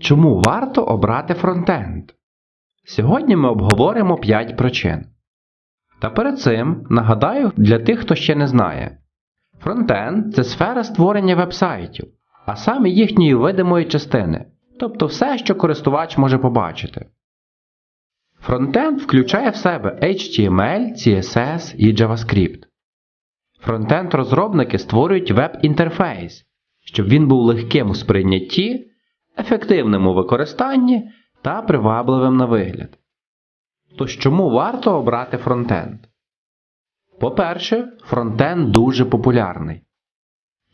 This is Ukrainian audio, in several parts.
Чому варто обрати фронтенд? Сьогодні ми обговоримо 5 причин. Та перед цим нагадаю для тих, хто ще не знає: фронтенд це сфера створення вебсайтів, а саме їхньої видимої частини, тобто все, що користувач може побачити. Фронтенд включає в себе HTML, CSS і JavaScript. Фронтенд-розробники створюють веб-інтерфейс, щоб він був легким у сприйнятті, ефективним у використанні та привабливим на вигляд. Тож чому варто обрати фронтенд? По-перше, фронтенд дуже популярний.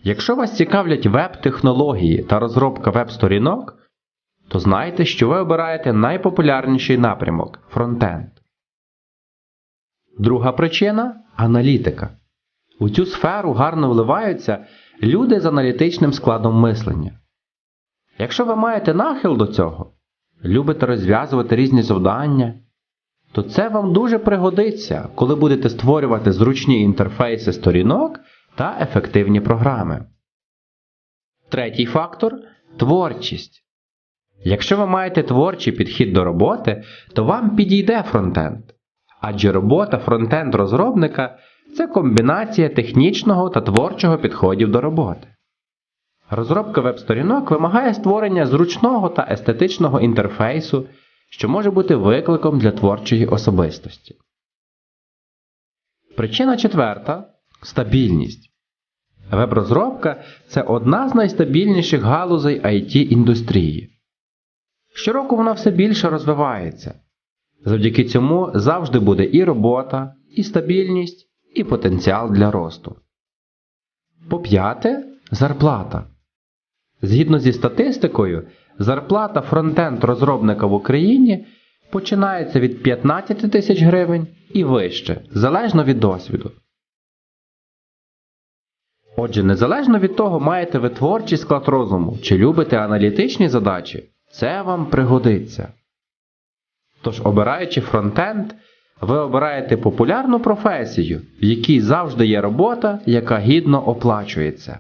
Якщо вас цікавлять веб-технології та розробка веб-сторінок, то знайте, що ви обираєте найпопулярніший напрямок фронтенд. Друга причина аналітика. У цю сферу гарно вливаються люди з аналітичним складом мислення. Якщо ви маєте нахил до цього, любите розв'язувати різні завдання, то це вам дуже пригодиться, коли будете створювати зручні інтерфейси сторінок та ефективні програми. Третій фактор творчість. Якщо ви маєте творчий підхід до роботи, то вам підійде фронтенд. Адже робота фронтенд розробника це комбінація технічного та творчого підходів до роботи. Розробка веб-сторінок вимагає створення зручного та естетичного інтерфейсу, що може бути викликом для творчої особистості. Причина четверта стабільність. Веб-розробка це одна з найстабільніших галузей IT індустрії. Щороку вона все більше розвивається. Завдяки цьому завжди буде і робота, і стабільність, і потенціал для росту. По п'яте зарплата. Згідно зі статистикою, зарплата фронтенд розробника в Україні починається від 15 тисяч гривень і вище, залежно від досвіду. Отже, незалежно від того, маєте ви творчий склад розуму чи любите аналітичні задачі, це вам пригодиться. Тож, обираючи фронтенд, ви обираєте популярну професію, в якій завжди є робота, яка гідно оплачується.